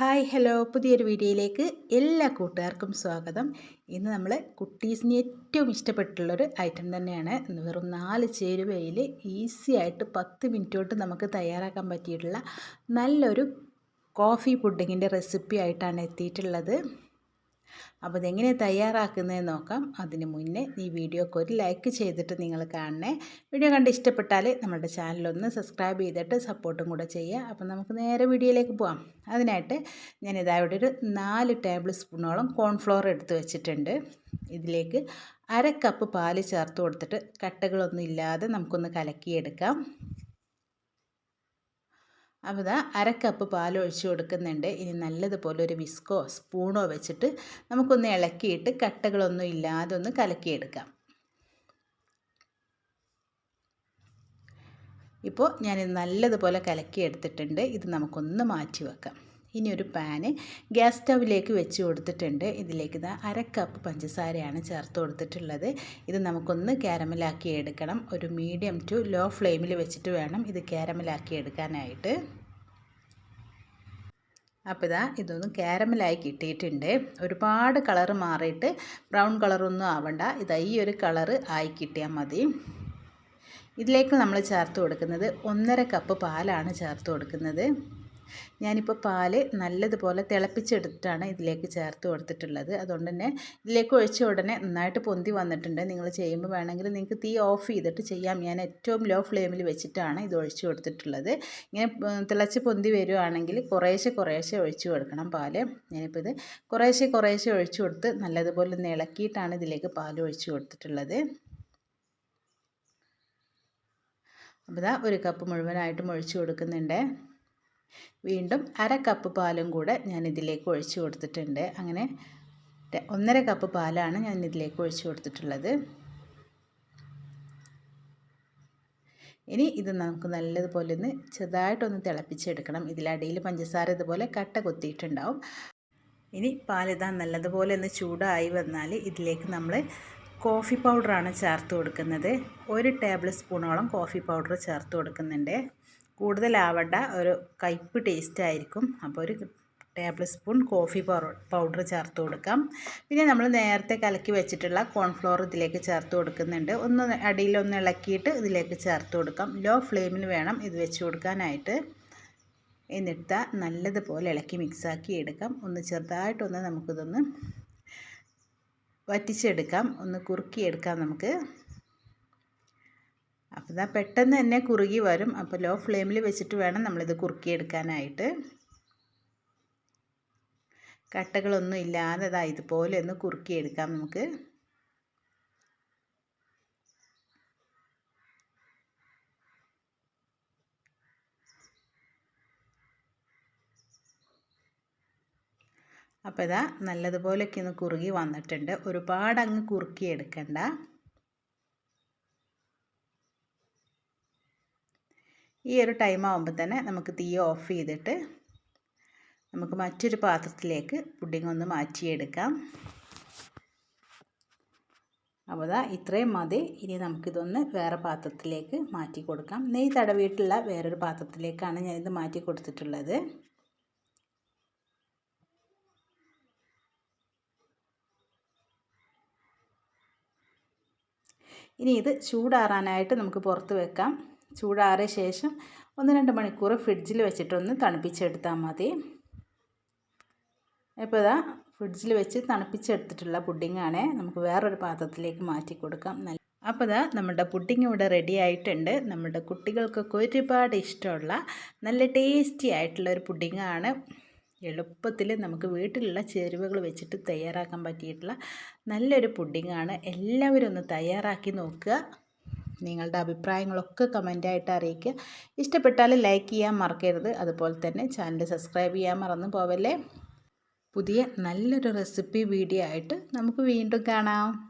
Hi hello. പുതിയൊരു വീഡിയോയിലേക്ക് എല്ലാ കൂട്ടുകാർക്കും സ്വാഗതം. ഇന്ന് നമ്മൾ കുട്ടീസിന് ഏറ്റവും ഇഷ്ടപ്പെട്ടുള്ളൊരു ഐറ്റം തന്നെയാണ്. വെറും നാല് ചേരുവയിൽ ഈസി ആയിട്ട് പത്ത് മിനിറ്റ് തൊട്ട് നമുക്ക് തയ്യാറാക്കാൻ പറ്റിയിട്ടുള്ള നല്ലൊരു കോഫി പുഡിങ്ങിന്റെ റെസിപ്പി ആയിട്ടാണ് എത്തിയിട്ടുള്ളത്. അപ്പോൾ ഇതെങ്ങനെ തയ്യാറാക്കുന്നതെന്ന് നോക്കാം. അതിന് മുന്നേ ഈ വീഡിയോക്ക് ഒരു ലൈക്ക് ചെയ്തിട്ട് നിങ്ങൾ കാണണേ. വീഡിയോ കണ്ട് ഇഷ്ടപ്പെട്ടാൽ നമ്മുടെ ചാനലൊന്ന് സബ്സ്ക്രൈബ് ചെയ്തിട്ട് സപ്പോർട്ടും കൂടെ ചെയ്യുക. അപ്പോൾ നമുക്ക് നേരെ വീഡിയോയിലേക്ക് പോകാം അതിനായിട്ട് ഞാൻ ഇതാവിടെ ഒരു നാല് ടേബിൾ സ്പൂണോളം കോൺഫ്ലോർ എടുത്ത് വെച്ചിട്ടുണ്ട്. ഇതിലേക്ക് അര കപ്പ് പാൽ ചേർത്ത് കൊടുത്തിട്ട് കട്ടകളൊന്നും ഇല്ലാതെ നമുക്കൊന്ന് കലക്കിയെടുക്കാം. അപ്പോൾ ഇതാ അര കപ്പ് പാൽ ഒഴിച്ച് കൊടുക്കുന്നുണ്ട്. ഇനി നല്ലതുപോലെ ഒരു വിസ്കോ സ്പൂണോ വെച്ചിട്ട് നമുക്കൊന്ന് ഇളക്കിയിട്ട് കട്ടകളൊന്നും ഇല്ലാതെ ഒന്ന് കലക്കിയെടുക്കാം. ഇപ്പോൾ ഞാനിത് നല്ലതുപോലെ കലക്കിയെടുത്തിട്ടുണ്ട്. ഇത് നമുക്കൊന്ന് മാറ്റി വെക്കാം. ഇനി ഒരു പാന് ഗ്യാസ് സ്റ്റവിലേക്ക് വെച്ച് കൊടുത്തിട്ടുണ്ട്. ഇതിലേക്ക് ഇതാ അര കപ്പ് പഞ്ചസാരയാണ് ചേർത്ത് കൊടുത്തിട്ടുള്ളത്. ഇത് നമുക്കൊന്ന് ക്യാരമലാക്കി എടുക്കണം. ഒരു മീഡിയം ടു ലോ ഫ്ലെയിമിൽ വെച്ചിട്ട് വേണം ഇത് ക്യാരമലാക്കി എടുക്കാനായിട്ട്. അപ്പോൾ ഇതാ ഇതൊന്ന് ക്യാരമലായി കിട്ടിയിട്ടുണ്ട്. ഒരുപാട് കളറ് മാറിയിട്ട് ബ്രൗൺ കളറൊന്നും ആവണ്ട. ഇതാ ഈ ഒരു കളറ് ആയി കിട്ടിയാൽ മതി. ഇതിലേക്ക് നമ്മൾ ചേർത്ത് കൊടുക്കുന്നത് ഒന്നര കപ്പ് പാലാണ് ചേർത്ത് കൊടുക്കുന്നത്. ഞാനിപ്പോൾ പാൽ നല്ലതുപോലെ തിളപ്പിച്ചെടുത്തിട്ടാണ് ഇതിലേക്ക് ചേർത്ത് കൊടുത്തിട്ടുള്ളത്. അതുകൊണ്ട് തന്നെ ഇതിലേക്ക് ഒഴിച്ച ഉടനെ നന്നായിട്ട് പൊന്തി വന്നിട്ടുണ്ട്. നിങ്ങൾ ചെയ്യുമ്പോൾ വേണമെങ്കിൽ നിങ്ങൾക്ക് തീ ഓഫ് ചെയ്തിട്ട് ചെയ്യാം. ഞാൻ ഏറ്റവും ലോ ഫ്ലെയിമിൽ വെച്ചിട്ടാണ് ഇത് ഒഴിച്ചു കൊടുത്തിട്ടുള്ളത്. ഇങ്ങനെ തിളച്ച് പൊന്തി വരുവാണെങ്കിൽ കുറേശ്ശെ കുറേശ്ശെ ഒഴിച്ചു കൊടുക്കണം പാൽ. ഞാനിപ്പോൾ ഇത് കുറേശ്ശെ കുറേശ്ശെ ഒഴിച്ചു കൊടുത്ത് നല്ലതുപോലെ ഒന്ന് ഇളക്കിയിട്ടാണ് ഇതിലേക്ക് പാൽ ഒഴിച്ചു കൊടുത്തിട്ടുള്ളത്. അപ്പോൾ ഇതാ ഒരു കപ്പ് മുഴുവനായിട്ടും ഒഴിച്ചു കൊടുക്കുന്നുണ്ട്. വീണ്ടും അര കപ്പ് പാലും കൂടെ ഞാൻ ഇതിലേക്ക് ഒഴിച്ചു കൊടുത്തിട്ടുണ്ട്. അങ്ങനെ ഒന്നര കപ്പ് പാലാണ് ഞാൻ ഇതിലേക്ക് ഒഴിച്ചു കൊടുത്തിട്ടുള്ളത്. ഇനി ഇത് നമുക്ക് നല്ലതുപോലെ ഒന്ന് ചെറുതായിട്ടൊന്ന് തിളപ്പിച്ചെടുക്കണം. ഇതിലടിയിൽ പഞ്ചസാര ഇതുപോലെ കട്ട കൊത്തിയിട്ടുണ്ടാവും. ഇനി പാലിതാ നല്ലതുപോലെ ഒന്ന് ചൂടായി വന്നാൽ ഇതിലേക്ക് നമ്മൾ കോഫി പൗഡറാണ് ചേർത്ത് കൊടുക്കുന്നത്. ഒരു ടേബിൾ സ്പൂണോളം കോഫി പൗഡർ ചേർത്ത് കൊടുക്കുന്നുണ്ട്. കൂടുതലാവണ്ട. ഒരു കയ്പ്പ് ടേസ്റ്റ് ആയിരിക്കും. അപ്പോൾ ഒരു ടേബിൾ സ്പൂൺ കോഫി പൗഡർ ചേർത്ത് കൊടുക്കാം. പിന്നെ നമ്മൾ നേരത്തെ കലക്കി വെച്ചിട്ടുള്ള കോൺഫ്ലോർ ഇതിലേക്ക് ചേർത്ത് കൊടുക്കുന്നുണ്ട്. ഒന്ന് അടിയിലൊന്ന് ഇളക്കിയിട്ട് ഇതിലേക്ക് ചേർത്ത് കൊടുക്കാം. ലോ ഫ്ലെയിമിൽ വേണം ഇത് വെച്ച് കൊടുക്കാനായിട്ട്. എന്നിട്ട് നല്ലതുപോലെ ഇളക്കി മിക്സാക്കി എടുക്കാം. ഒന്ന് ചെറുതായിട്ടൊന്ന് നമുക്കിതൊന്ന് വറ്റിച്ചെടുക്കാം. ഒന്ന് കുറുക്കിയെടുക്കാം നമുക്ക്. അപ്പോൾ ഇതാ പെട്ടെന്ന് തന്നെ കുറുകി വരും. അപ്പോൾ ലോ ഫ്ലെയിമിൽ വെച്ചിട്ട് വേണം നമ്മളിത് കുറുക്കിയെടുക്കാനായിട്ട്. കട്ടകളൊന്നും ഇല്ലാതെ ഇതാ ഇതുപോലെ ഒന്ന് കുറുക്കിയെടുക്കാം നമുക്ക്. അപ്പോൾ ഇതാ നല്ലതുപോലെയൊക്കെ ഒന്ന് കുറുകി വന്നിട്ടുണ്ട്. ഒരുപാട് അങ്ങ് കുറുക്കിയെടുക്കണ്ട. ഈ ഒരു ടൈം ആകുമ്പോൾ തന്നെ നമുക്ക് തീ ഓഫ് ചെയ്തിട്ട് നമുക്ക് മറ്റൊരു പാത്രത്തിലേക്ക് പുഡിംഗ് ഒന്ന് മാറ്റിയെടുക്കാം. അപ്പോൾ അതാ ഇത്രയും മതി. ഇനി നമുക്കിതൊന്ന് വേറെ പാത്രത്തിലേക്ക് മാറ്റി കൊടുക്കാം. നെയ്യ് തടവിയിട്ടുള്ള വേറൊരു പാത്രത്തിലേക്കാണ് ഞാനിത് മാറ്റി കൊടുത്തിട്ടുള്ളത്. ഇനി ഇത് ചൂടാറാനായിട്ട് നമുക്ക് പുറത്ത് വെക്കാം. ചൂടാറിയ ശേഷം ഒന്ന് രണ്ട് മണിക്കൂർ ഫ്രിഡ്ജിൽ വെച്ചിട്ടൊന്ന് തണുപ്പിച്ചെടുത്താൽ മതി. ഇപ്പോൾ ഇതാ ഫ്രിഡ്ജിൽ വെച്ച് തണുപ്പിച്ചെടുത്തിട്ടുള്ള പുഡിങ്ങാണ്. നമുക്ക് വേറൊരു പാത്രത്തിലേക്ക് മാറ്റി കൊടുക്കാം. നല്ല അപ്പോൾ ഇതാ നമ്മുടെ പുഡിങ് ഇവിടെ റെഡി ആയിട്ടുണ്ട്. നമ്മുടെ കുട്ടികൾക്കൊക്കെ ഒരുപാട് ഇഷ്ടമുള്ള നല്ല ടേസ്റ്റി ആയിട്ടുള്ള ഒരു പുഡിങ്ങാണ്. എളുപ്പത്തിൽ നമുക്ക് വീട്ടിലുള്ള ചേരുവകൾ വെച്ചിട്ട് തയ്യാറാക്കാൻ പറ്റിയിട്ടുള്ള നല്ലൊരു പുഡിങ്ങാണ്. എല്ലാവരും ഒന്ന് തയ്യാറാക്കി നോക്കുക. നിങ്ങളുടെ അഭിപ്രായങ്ങളൊക്കെ കമന്റായിട്ട് അറിയിക്കുക. ഇഷ്ടപ്പെട്ടാൽ ലൈക്ക് ചെയ്യാൻ മറക്കരുത്. അതുപോലെ തന്നെ ചാനൽ സബ്സ്ക്രൈബ് ചെയ്യാൻ മറന്നു പോവല്ലേ? പുതിയ നല്ലൊരു റെസിപ്പി വീഡിയോ ആയിട്ട് നമുക്ക് വീണ്ടും കാണാം.